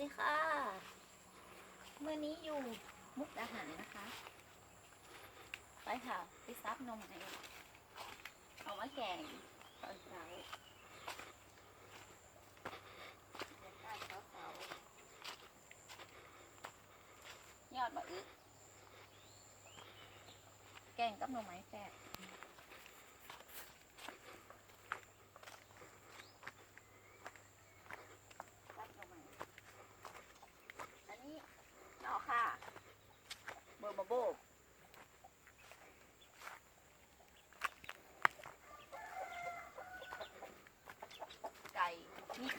ดีค่ะเมื่อนี้อยู่มุกดาหารนะคะ ไปค่ะ ไปซับนมไอเอามาแกงตอนเช้าหยอดบะอึกแกงกับหน่อไม้แซ่บหน่อไม้อันนี้นอกค่ะ เบอร์บาโบ ไก่ มีไข่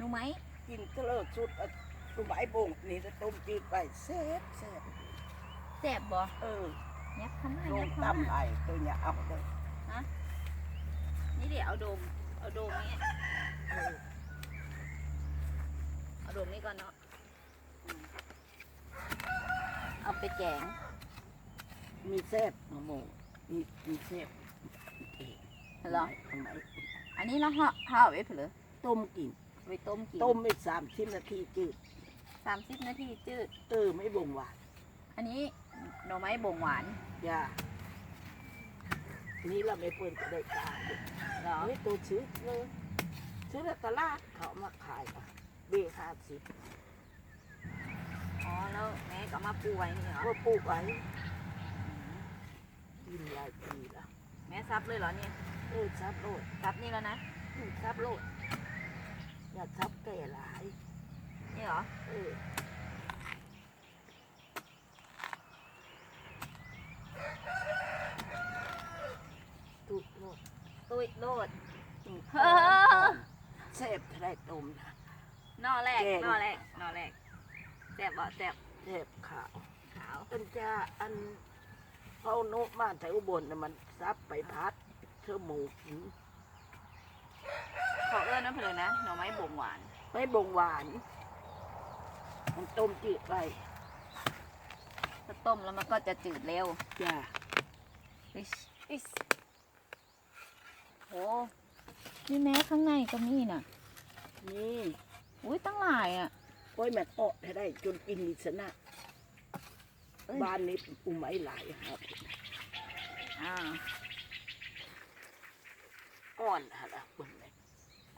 รอเฮ้ยมันว่าอุบลว่าพัดไปพัดหลายหลายๆเบิ้งแม่หนูไหมกินเกลือสุดอะตุ้มไอ้บงนี่จะต้มจืดไปแซ่บแซ่บแซ่บบ่เออยับเข้ามาลยังบเข้าตำมาไอ้ตัวเนี้ยเอาเลยนี่เดี๋ยวเอาโดม เอาโดมนี้เออเอาโดมนี้ก่อนเนาะอืมเอาไปแกงมีแซ่บมะม่วงมีมีแซ่บเองเหรอทำไมอันนี้เราห่อห่อไว้เผลอต้มกิน ไว้ต้มกินต้มไปสามสิบนาทีจืดสามสิบนาทีจืด เออไม่บ่งหวานอันนี้หน่อไม้บ่งหวานอย่านี่เราไม่เปิดก็ได้กาเเหรอฮ้ยตัวซื้อเลยซื้อในตลาดเขาเอามาขายอะเบห้าสิบอ๋อแล้วแม่ก็เอามาปูไว้นี่เหรอก็ปลูกไว้กินหลายปีแล้วแม่ซับเลยเหรอเนี่ยเออซับโลดซับนี่แล้วนะอืมซับโลด อย่าซับแก่หลาย นี่เหรอ เออตุดโลดตุ้ยโลดอืมเฮ้อเสพทะเลต้มนะ นอแรก แกง นอแรก นอแรกแซ่บบ่แซ่บเสพขาวขาวอันจะอันเขาโนกมาแต่อุบลน่ะมันซับไปพัดเธอหมูกิน ขอเอื้อนน้ำเผลอนะหน่อไม้บ่งหวานไม่บ่งหวาน มันต้มจืดไปถ้าต้มแล้วมันก็จะจืดเร็วจ้าอิสอิสโอ้นี่แม้ข้างในก็มีน่ะ นี่อุ้ยตั้งหลายอะ โอ้ยแม่ออกให้ได้จนกินนิสนะเอ้ย บ้านนี้อุ้มไม้หลายครับอ่า อ่อนฮะละคน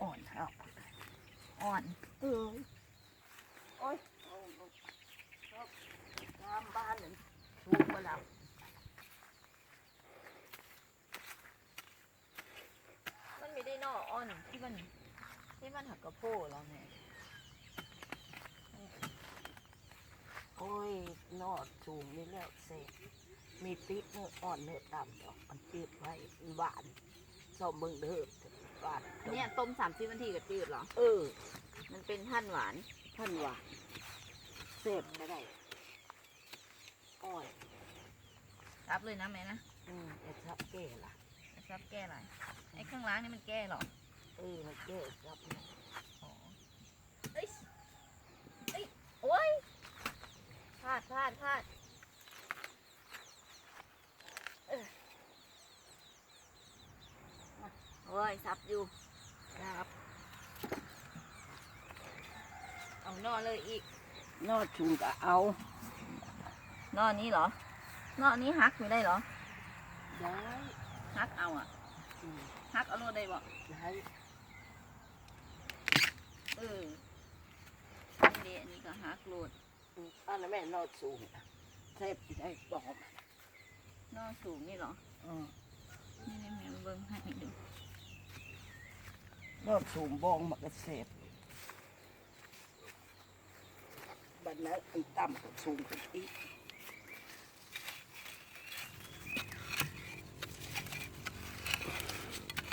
อ่อนครับอ่อนเออโอ้ยเอาเอาชอบตามบ้านนั่นถูกมาแล้วมันไม่ได้นออ่อนที่มันที่มันหักกระโปเราเนี่ยโอ้ยนอดสูงนี่แล้วเสกมีติ๊กเนื้ออ่อนเนื้อต่ำดอกมันจืดไว้หวานชอบมึงเด้อ หวานเนี่ยต้มสามสิบนาทีก็จืดเหรอ เออ มันเป็นท่านหวานท่านหวานเสพไม่ได้อ่อนรับเลยนะแม่นะอืมไอ้ทับแก่ล่ะซับแก้อะไรไอ้ข้างล่างนี่มันแก้เหรอเออมันแก่ทับเนี่ยอ๋อเอ้ยเอ้ยโอ้ยพลาดพลาดพลาดเออมาโอ้ยซับอยู่ ครับ เอานอเลยอีกนอดชุงก็เอานอนี้เหรอนอนี้ฮักไม่ได้เหรอได้ฮักเอาอะอืมฮักเอาโลดได้บ่ได้เออนี่เดอันนี้ก็ฮักโลดอืมอันนั้นแม่นอดสูงนะเทพที่ได้บอกนอสูงนี่เหรออืมนี่นี่แม่เบิ่งให้ดูนอดสูงบองมันก็เสพ บัดนั้นอันต่ำก็สูงขึ้นอีก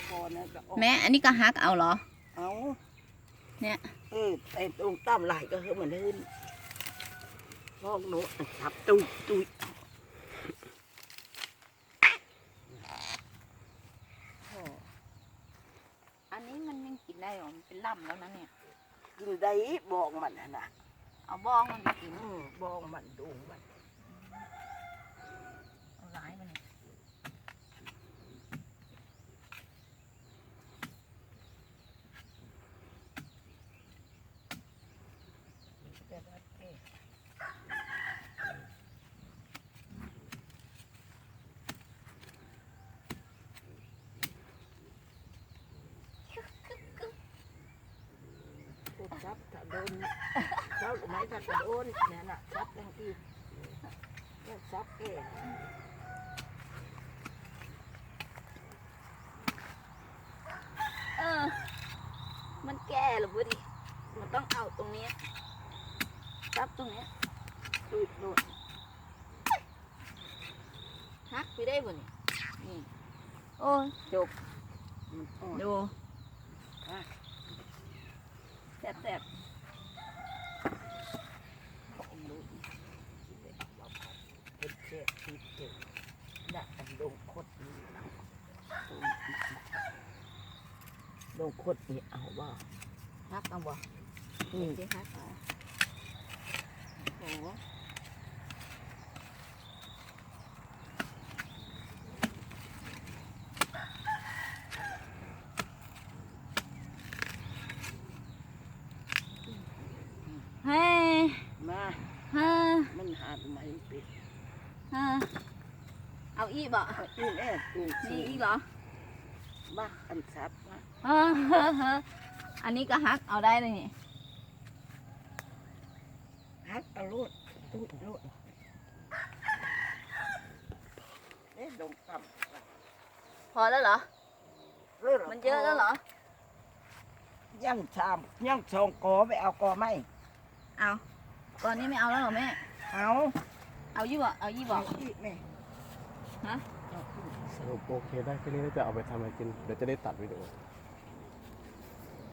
พอนะก็ออกแม่อันนี้ก็ฮักเอาเหรอ เอาเนี่ย เออไอ้ตรงตามไหลก็คือมันลื่นพอกหนูทับตุยตุยโอ้อันนี้มันยังกินได้หรอมันเป็นล่ำแล้วนะเนี่ย กินได้บอกมันน่ะนะ เอาบ้องมันไปกินอืมบอกมันดูมันเอาร้ายมันเนี่ยแต่ว่าเอ๊ะพูดซับถ้าโดน เจ้าหรือไม่ถ้าโดนเนี่ยน่ะซับทั้งที่เนี่ยซับเองเออ มันแก่หรือวะดิมันต้องเอาตรงเนี้ยซับตรงเนี้ยดูดดูดฮักไปได้บ่เนี่ยนี่ โอ้ยจบมันอ่อนดูอะแสบแสบ ของดูเป็นเช็ดที่เจ็บดักอันลงคดนี่นะ ลงคดนี่เอาว่าฮักเอาบ่อืมสิฮักเอาโอ้โหเฮ้ยมาเฮ้ยมันหาไม่ปิดเฮ้ยเอาอีกบ่นี่แน่ตูนมีอีก เหรอมาอันซับมาเฮ้ยเฮ้ยเฮ้ยอันนี้ก็ฮักเอาได้เลยนี่ฮักเอาโลดตูดโลดเอ๊ะลงต่ำพอแล้วเหรอเรื่งมันเยอะแล้วเหรอย่างชามย่างสองกอไปเอากอไหมเอาตอนนี้ไม่เอาแล้วเหรอแม่ เอา เอายี่บ่เอายี่บ่เอาอีกไหมฮะเอาอีกสรุป โอเคได้แค่นี้แล้วจะเอาไปทำอะไรกิน เดี๋ยวจะได้ตัดวิดีโอ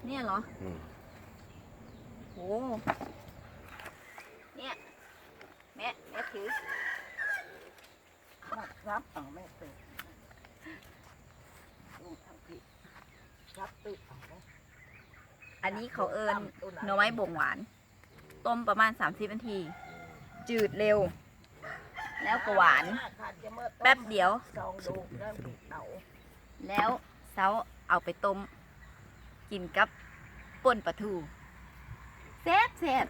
เนี่ยเหรออืมโอ้เนี่ยแม่แม่ถือมารับเอาแม่เปิดลงทางผิดรับตึกเอาไหมอันนี้เขาเอิญหน่อไม้บ่งหวาน ต้มประมาณ 30นาที จืดเร็ว แล้วก็หวาน แป๊บเดียวแล้วเอาแล้วเซาเอาไปต้ม กินกับป่นปลาทูแซ่บแซ่บ